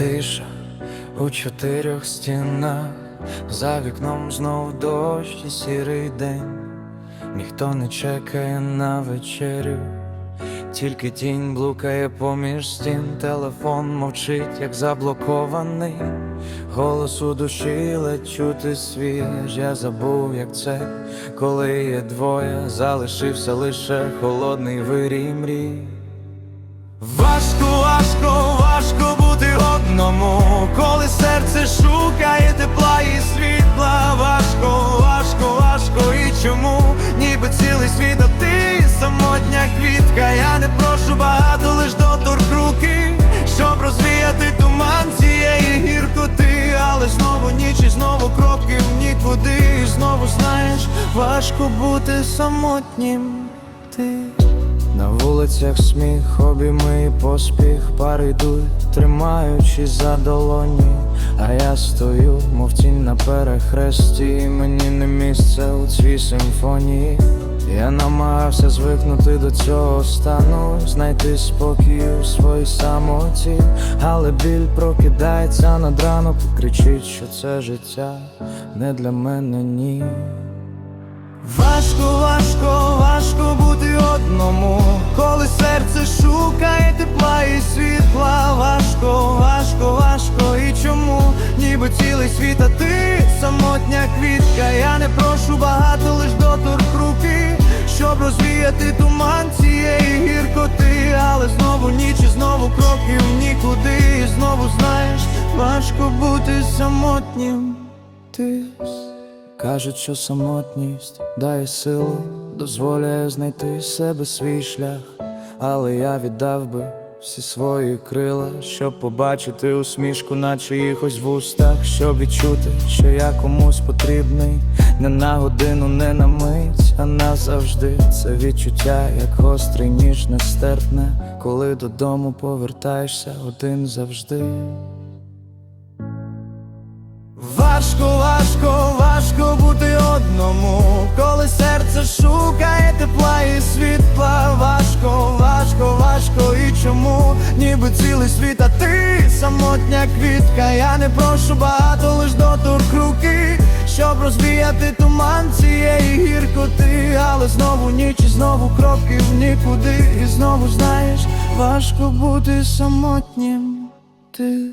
Тиша у чотирьох стінах, за вікном знов дощ і сірий день, ніхто не чекає на вечерю, тільки тінь блукає поміж стін, телефон мовчить, як заблокований. Голос у душі ледь чути свіж, я забув, як це, коли є двоє, залишився лише холодний вирій мрій. Важко, важко, знову знаєш, важко бути самотнім. Ти на вулицях сміх, обійми і поспіх, пари йдуть, тримаючись за долоні, а я стою, мов тінь на перехресті, мені не місце у цій симфонії. Я намагався звикнути до цього стану, знайти спокій у своїй самоті, але біль прокидається над ранок, кричить, що це життя не для мене ні. Важко, важко, важко бути одному, коли серце шукає тепла і світла. Важко, важко, важко, і чому? Ніби цілий світ, а ти самотня квітка. Я не прошу багато, розвіяти туман цієї гіркоти. Але знову ніч і знову кроки в нікуди. І знову знаєш, важко бути самотнім. Ти Кажуть, що самотність дає силу, дозволяє знайти себе свій шлях, але я віддав би всі свої крила, щоб побачити усмішку на чиїхось вустах, щоб відчути, що я комусь потрібний, не на годину, не на мить, а назавжди. Це відчуття, як гострий ніж нестерпне, коли додому повертаєшся один завжди. Важко, важко, важко бути одному, коли серце шукає тепла і світла. Важко, важко, важко, і чому? Ніби цілий світ, а ти самотня квітка. Я не прошу багато, лиш доторк руки, щоб розвіяти туман цієї гіркоти. Але знову ніч і знову кроки в нікуди. І знову знаєш, важко бути самотнім ти.